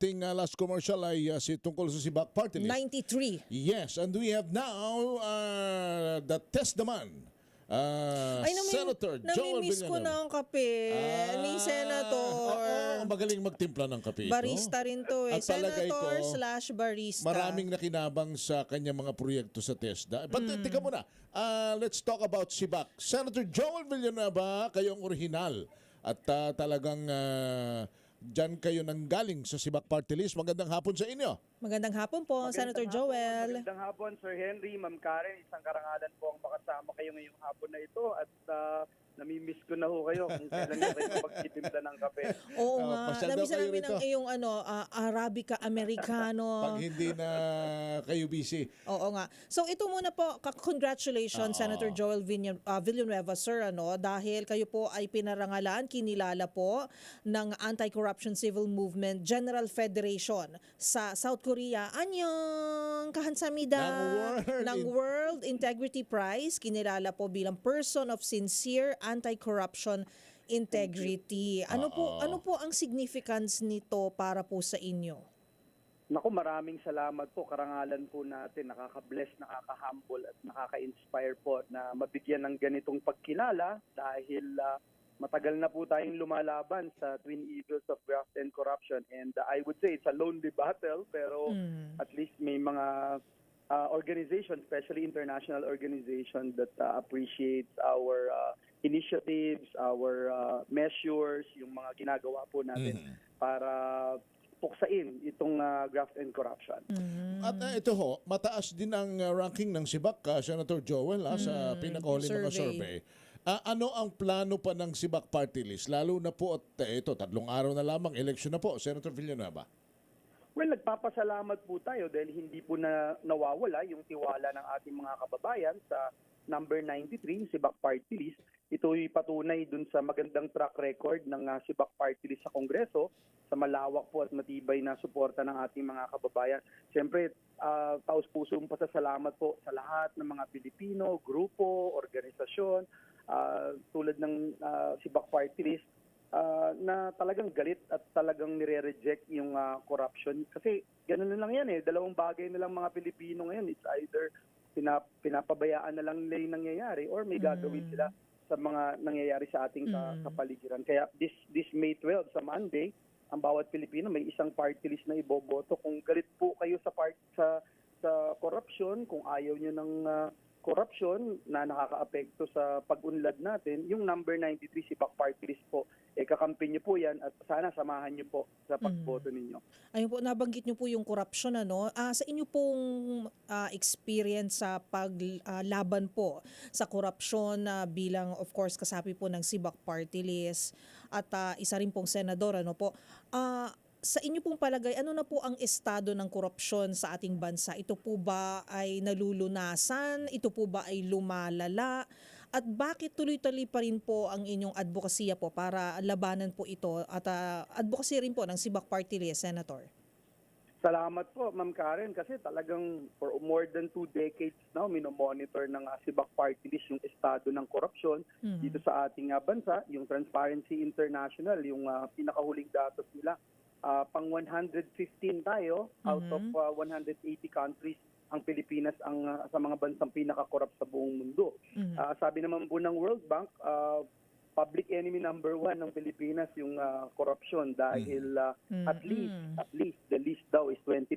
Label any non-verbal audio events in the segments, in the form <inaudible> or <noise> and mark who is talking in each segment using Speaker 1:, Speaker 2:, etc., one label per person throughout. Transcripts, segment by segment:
Speaker 1: ating uh, last commercial ay uh, si tungkol sa Sibak Party List.
Speaker 2: 93.
Speaker 1: Yes, and we have now uh, the test naman. Uh,
Speaker 2: Ay, nami-
Speaker 1: Senator Joel
Speaker 2: namimiss ko na ang kape ni
Speaker 1: Ah,
Speaker 2: Senator.
Speaker 1: Oo, magaling magtimpla ng kape ito.
Speaker 2: Barista rin to eh.
Speaker 1: At
Speaker 2: Senator
Speaker 1: ko,
Speaker 2: slash barista.
Speaker 1: Maraming nakinabang sa kanyang mga proyekto sa TESDA. But
Speaker 2: Hmm.
Speaker 1: tika muna, uh, let's talk about Sibak. Senator Joel Villanueva, kayong original. At uh, talagang uh, dyan kayo nanggaling sa Sibak Party List. Magandang hapon sa inyo.
Speaker 2: Magandang hapon po, Senator
Speaker 3: Magandang hapon,
Speaker 2: Joel.
Speaker 3: Magandang hapon, Sir Henry, Ma'am Karen. Isang karangalan po ang makasama kayo ngayong hapon na ito at ah, namimiss ko na ho kayo kung kailan na kayo magtitimpla ng kape.
Speaker 2: Oo
Speaker 1: Ah,
Speaker 2: nga.
Speaker 1: daw
Speaker 2: Namiss na namin
Speaker 1: rito.
Speaker 2: ang iyong ano, ah, Arabica Americano. <laughs>
Speaker 1: Pag hindi na kayo busy.
Speaker 2: Oo nga. So ito muna po, congratulations
Speaker 1: Oo.
Speaker 2: Senator Joel Villa- ah, Villanueva sir ano dahil kayo po ay pinarangalan, kinilala po ng Anti-Corruption Civil Movement General Federation sa South Korea. Anyong kahansamida
Speaker 1: Ng World
Speaker 2: ng World Integrity Prize, kinilala po bilang person of sincere anti-corruption integrity. Ano po
Speaker 1: Oo.
Speaker 2: ano po ang significance nito para po sa inyo?
Speaker 3: Naku, maraming salamat po. Karangalan po natin. Nakaka-bless, nakaka-humble at nakaka-inspire po na mabigyan ng ganitong pagkilala dahil ah, matagal na po tayong lumalaban sa twin evils of graft and corruption. And ah, I would say it's a lonely battle pero at least may mga uh, organizations, especially international organizations that uh, appreciates our uh, initiatives, our uh, measures, yung mga ginagawa po natin para puksain itong uh, graft and corruption.
Speaker 1: At uh, ito ho, mataas din ang uh, ranking ng Sibak, uh, Senator Joel, ha, sa pinakahuli mga
Speaker 2: survey.
Speaker 1: Ah, ano ang plano pa ng Sibak Party List? Lalo na po at eh, ito, tatlong araw na lamang, election na po, Senator Villanueva.
Speaker 3: Well, nagpapasalamat po tayo dahil hindi po na nawawala yung tiwala ng ating mga kababayan sa number 93, yung Sibak Party List. Ito'y patunay dun sa magandang track record ng uh, Sibak Party List sa Kongreso, sa malawak po at matibay na suporta ng ating mga kababayan. Siyempre, uh, taos pusong pasasalamat po sa lahat ng mga Pilipino, grupo, organisasyon, ah, tulad ng ah, Sibak Party List, ah, na talagang galit at talagang nire-reject yung ah, corruption. Kasi ganun na lang yan eh. Dalawang bagay na lang mga Pilipino ngayon. It's either pinap- pinapabayaan na lang nila yung nangyayari or may gagawin sila sa mga nangyayari sa ating ka- kapaligiran. Kaya this this May 12 sa Monday, ang bawat Pilipino may isang party list na iboboto. Kung galit po kayo sa part sa sa corruption, kung ayaw niyo ng ah, corruption na nakakaapekto sa pag-unlad natin, yung number 93 si Back Party List po, eh kakampi niyo po yan at sana samahan niyo po sa pagboto ninyo.
Speaker 2: Ayun po, nabanggit niyo po yung corruption ano. Ah, sa inyo pong ah, experience sa paglaban po sa korupsyon na bilang of course kasapi po ng Sibak Party List at ah, isa rin pong senador ano po. Ah, sa inyo pong palagay, ano na po ang estado ng korupsyon sa ating bansa? Ito po ba ay nalulunasan? Ito po ba ay lumalala? At bakit tuloy-tuloy pa rin po ang inyong advokasya po para labanan po ito at uh, advocacy rin po ng Sibak Party List, Senator?
Speaker 3: Salamat po, Ma'am Karen, kasi talagang for more than two decades now, minomonitor ng uh, Sibak Party List yung estado ng korupsyon dito sa ating ah, bansa. Yung Transparency International, yung ah, pinakahuling datos nila, ah, pang 115 tayo out of ah, 180 countries ang Pilipinas ang ah, sa mga bansang pinaka-corrupt sa buong mundo. Ah, sabi naman po ng World Bank, ah, public enemy number one ng Pilipinas yung ah, corruption dahil ah, at least at least the least daw is 20%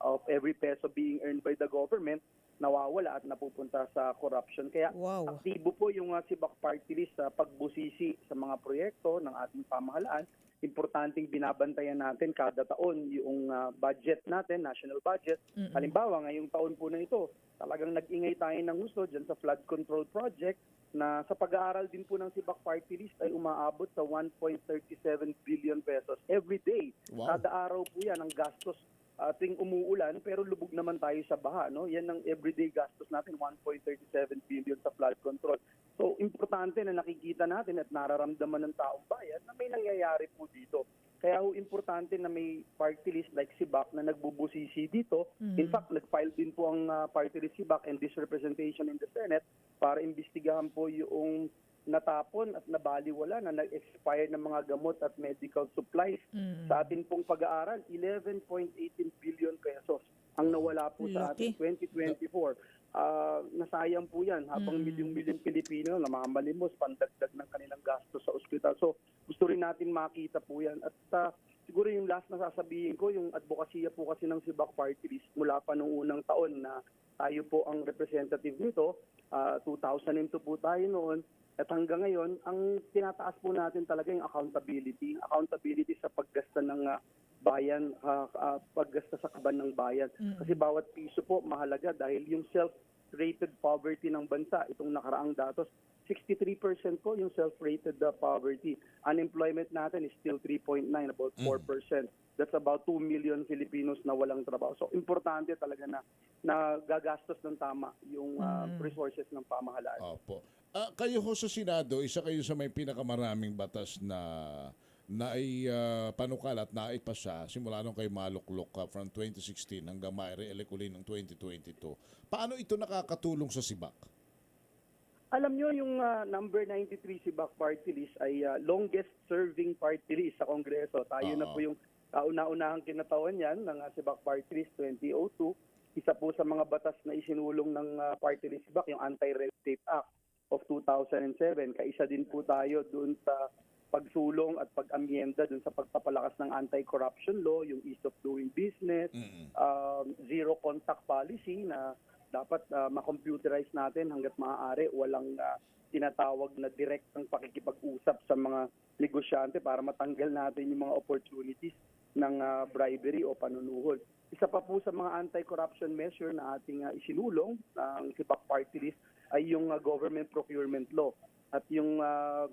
Speaker 3: of every peso being earned by the government nawawala at napupunta sa corruption. Kaya
Speaker 2: Wow.
Speaker 3: aktibo po yung uh, Sibak Party List sa pagbusisi sa mga proyekto ng ating pamahalaan. Importanteng binabantayan natin kada taon yung ah, budget natin, national budget. Halimbawa, ngayong taon po na ito, talagang nag-ingay tayo ng gusto dyan sa flood control project na sa pag-aaral din po ng Sibak Party List ay umaabot sa 1.37 billion pesos every day.
Speaker 1: Wow.
Speaker 3: Kada araw po yan ang gastos tuwing umuulan pero lubog naman tayo sa baha. No? Yan ang everyday gastos natin, 1.37 billion sa flood control. So, importante na nakikita natin at nararamdaman ng taong bayan na may nangyayari po dito. Kaya ho, importante na may party list like si BAC na nagbubusisi dito. In fact, nag-file din po ang uh, party list si BAC and this representation in the Senate para imbestigahan po yung natapon at nabaliwala na nag-expire ng mga gamot at medical supplies. Sa atin pong pag-aaral, 11.18 billion pesos ang nawala po sa ating
Speaker 2: Laki.
Speaker 3: 2024. Ah, nasayang po yan habang milyong-milyong Pilipino na mamalimos, pandagdag ng kanilang gasto sa ospital. So gusto rin natin makita po yan. At ah, siguro yung last na sasabihin ko, yung advokasya po kasi ng Sibak Party List mula pa noong unang taon na tayo po ang representative nito. Ah, 2002 po tayo noon. At hanggang ngayon, ang tinataas po natin talaga yung accountability. Accountability sa paggasta ng ah, bayan, ah, ah, paggasta sa kaban ng bayan. Kasi bawat piso po mahalaga dahil yung self-rated poverty ng bansa, itong nakaraang datos, 63% po yung self-rated uh, poverty. Unemployment natin is still 3.9, about 4%. That's about 2 million Filipinos na walang trabaho. So importante talaga na na gagastos ng tama yung uh, resources ng pamahalaan.
Speaker 1: Opo. Ah, kayo ho sa Senado, isa kayo sa may pinakamaraming batas na na ay ah, panukala at naipasa simula nung kay Maluklok ah, from 2016 hanggang mai-re-elect uli ng 2022. Paano ito nakakatulong sa Sibak?
Speaker 3: Alam nyo, yung ah, number 93 si Back Party List ay ah, longest serving party list sa Kongreso. Tayo na
Speaker 1: Oo.
Speaker 3: po yung kauna-unahang kinatawan yan ng uh, Sibak Party List 2002. Isa po sa mga batas na isinulong ng ah, Party List Sibak, yung Anti-Red Tape Act of 2007. Kaisa din po tayo doon sa pagsulong at pag-amyenda doon sa pagpapalakas ng anti-corruption law, yung ease of doing business,
Speaker 1: Mm-mm.
Speaker 3: um, zero contact policy na dapat uh, ma-computerize natin hanggat maaari walang uh, tinatawag na direktang pakikipag-usap sa mga negosyante para matanggal natin yung mga opportunities ng uh, bribery o panunuhol. Isa pa po sa mga anti-corruption measure na ating uh, isinulong ng Sipak Party List ay yung uh, government procurement law at yung uh,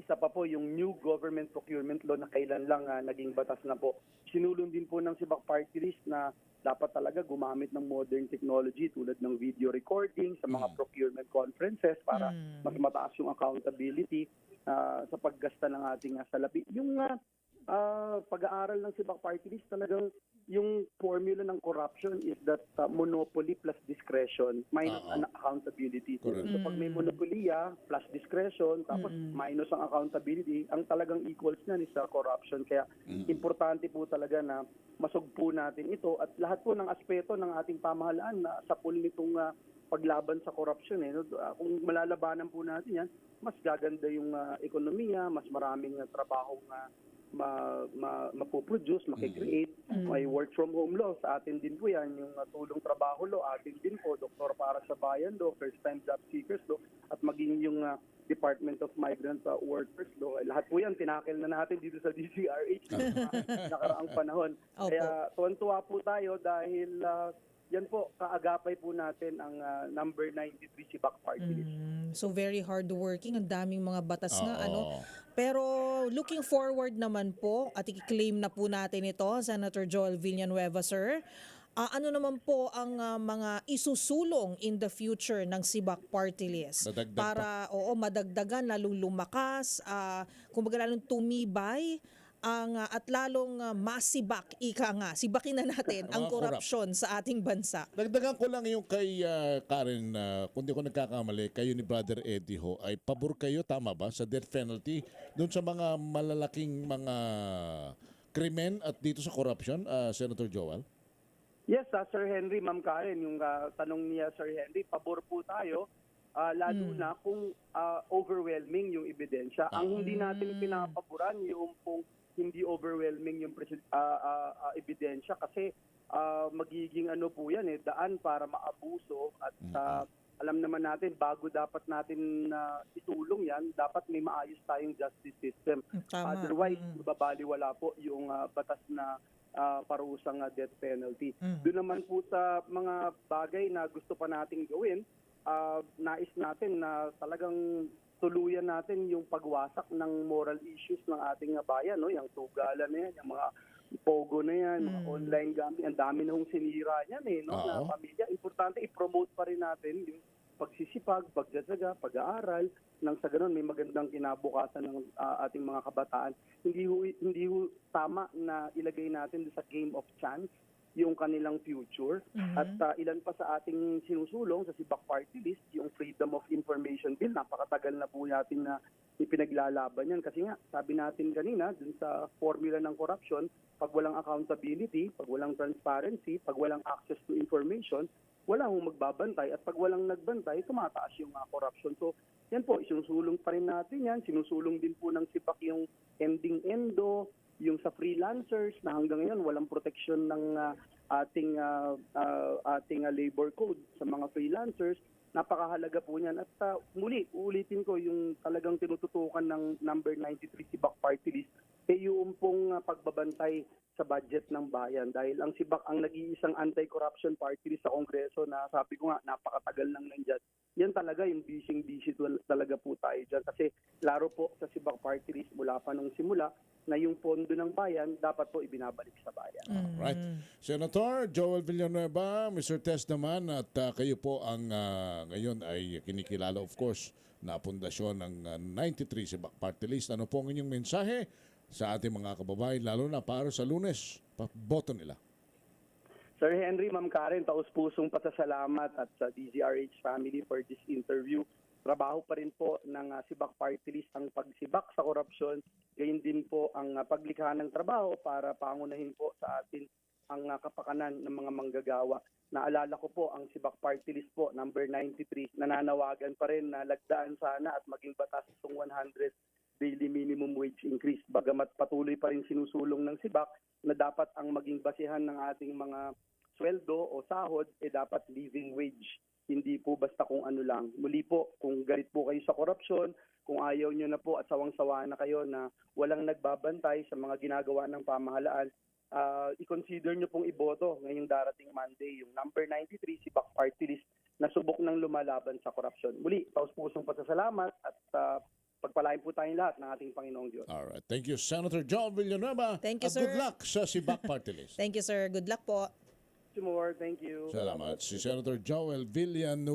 Speaker 3: isa pa po yung new government procurement law na kailan lang ah, naging batas na po. Sinulong din po ng Sibak Party List na dapat talaga gumamit ng modern technology tulad ng video recording sa mga
Speaker 1: Mm.
Speaker 3: procurement conferences para
Speaker 2: Mm.
Speaker 3: mas mataas yung accountability ah, sa paggasta ng ating ah, salapi. Yung ah, ah, pag-aaral ng Sibak Party List talagang yung formula ng corruption is that ah, monopoly plus discretion minus
Speaker 1: Oo.
Speaker 3: an accountability.
Speaker 1: Correct.
Speaker 3: So pag may monopoliya plus discretion tapos minus ang accountability, ang talagang equals na is sa corruption. Kaya importante po talaga na masugpo natin ito at lahat po ng aspeto ng ating pamahalaan na sa pool nitong ah, paglaban sa corruption. Eh. no? Ah, Kung malalabanan po natin yan, mas gaganda yung ah, ekonomiya, mas maraming uh, trabaho na ma, ma, mapoproduce, makikreate. May work from home law. Sa atin din po yan, yung tulong trabaho law. Atin din po, doktor para sa bayan law, first time job seekers law, at maging yung uh, Department of Migrant uh, Workers law. Eh, lahat po yan, tinakil na natin dito sa <laughs> DCRH na <laughs> nakaraang panahon.
Speaker 2: Opo.
Speaker 3: Kaya tuwan-tuwa po tayo dahil uh, yan po, kaagapay po natin ang uh, number 93 si Back Party List.
Speaker 2: Mm, so very hardworking, ang daming mga batas
Speaker 1: Oo.
Speaker 2: ano. Pero looking forward naman po at i-claim na po natin ito, Senator Joel Villanueva sir. Ah, ano naman po ang ah, mga isusulong in the future ng Sibak Party List
Speaker 1: Dadagdag pa.
Speaker 2: para oo madagdagan lalong lumakas, ah kumbaga lalong tumibay ang ah, at lalong ah, masibak ika nga sibakin na natin <laughs> ang korupsyon sa ating bansa.
Speaker 1: Dagdagan ko lang yung kay ah, Karen, ah, kung di ko nagkakamali, kayo ni Brother Eddie ho, ay pabor kayo, tama ba, sa death penalty doon sa mga malalaking mga krimen at dito sa corruption, ah, Senator Joel?
Speaker 3: Yes, ah, Sir Henry, Ma'am Karen, yung ah, tanong niya Sir Henry, pabor po tayo ah, lalo na kung ah, overwhelming yung ebidensya. Ang hindi natin pinapaboran yung kung hindi overwhelming yung ah, ah, ah, ebidensya kasi ah, magiging ano po yan eh, daan para maabuso at ah, alam naman natin bago dapat natin na itulong yan, dapat may maayos tayong justice system.
Speaker 2: Tama.
Speaker 3: Otherwise, babaliwala po yung ah, batas na ah, parusang ah, death penalty.
Speaker 2: Mm.
Speaker 3: Doon naman po sa mga bagay na gusto pa nating gawin, ah, nais natin na talagang tuluyan natin yung pagwasak ng moral issues ng ating bayan, no? Yung tugalan na yan, yung mga pogo na yan, mga online gambling, ang dami na hong sinira yan eh, no? Na
Speaker 1: Oo.
Speaker 3: pamilya. Importante i-promote pa rin natin yung pagsisipag, pagdadyaga, pag-aaral, nang sa ganun may magandang kinabukasan ng ah, ating mga kabataan. Hindi ho, hindi ho tama na ilagay natin sa game of chance yung kanilang future. At uh, ilan pa sa ating sinusulong sa Sibak Party List, yung Freedom of Information Bill, napakatagal na po natin na ipinaglalaban yan. Kasi nga, sabi natin kanina, dun sa formula ng corruption, pag walang accountability, pag walang transparency, pag walang access to information, wala hong magbabantay at pag walang nagbantay, tumataas yung uh, corruption. So, yan po, isinusulong pa rin natin yan. Sinusulong din po ng SIPAC yung ending endo, yung sa freelancers na hanggang ngayon walang proteksyon ng ah, ating ah, ah, ating ah, labor code sa mga freelancers. Napakahalaga po niyan. At ah, muli, uulitin ko yung talagang tinututukan ng number 93 Sibak Party List, eh yung pong ah, pagbabantay sa budget ng bayan dahil ang Sibak ang nag-iisang anti-corruption party sa Kongreso na sabi ko nga napakatagal nang nandyan. Yan talaga yung busy-busy tal- talaga po tayo dyan kasi laro po sa Sibak party list mula pa nung simula na yung pondo ng bayan dapat po ibinabalik sa bayan.
Speaker 1: Right. Senator Joel Villanueva, Mr. Tess naman at ah, kayo po ang ah, ngayon ay kinikilala of course na pundasyon ng ah, 93 Sibak Party List. Ano po ang inyong mensahe sa ating mga kababayan lalo na para sa lunes? Boto nila.
Speaker 3: Sir Henry, Ma'am Karen, taus-pusong pasasalamat at sa DZRH family for this interview. Trabaho pa rin po ng uh, Sibak Party List ang pagsibak sa korupsyon. Gayun din po ang uh, paglikha ng trabaho para pangunahin po sa atin ang uh, kapakanan ng mga manggagawa. Naalala ko po ang Sibak Party List po, number 93, nananawagan pa rin na lagdaan sana at maging batas itong 100 daily minimum wage increase. Bagamat patuloy pa rin sinusulong ng Sibak na dapat ang maging basihan ng ating mga sweldo o sahod eh dapat living wage. Hindi po basta kung ano lang. Muli po, kung galit po kayo sa korupsyon, kung ayaw nyo na po at sawang-sawa na kayo na walang nagbabantay sa mga ginagawa ng pamahalaan, ah, i-consider nyo pong iboto ngayong darating Monday, yung number 93, si Back Party List, na subok ng lumalaban sa korupsyon. Muli, taus-pusong pasasalamat at ah, pagpalain po tayong lahat ng ating Panginoong Diyos.
Speaker 1: All right. Thank you, Senator Joel Villanueva.
Speaker 2: Thank you,
Speaker 1: At good
Speaker 2: sir.
Speaker 1: luck sa Sibak Party List. <laughs>
Speaker 2: Thank you, sir. Good luck po.
Speaker 3: More, thank you.
Speaker 1: Salamat. Si Senator Joel Villanueva.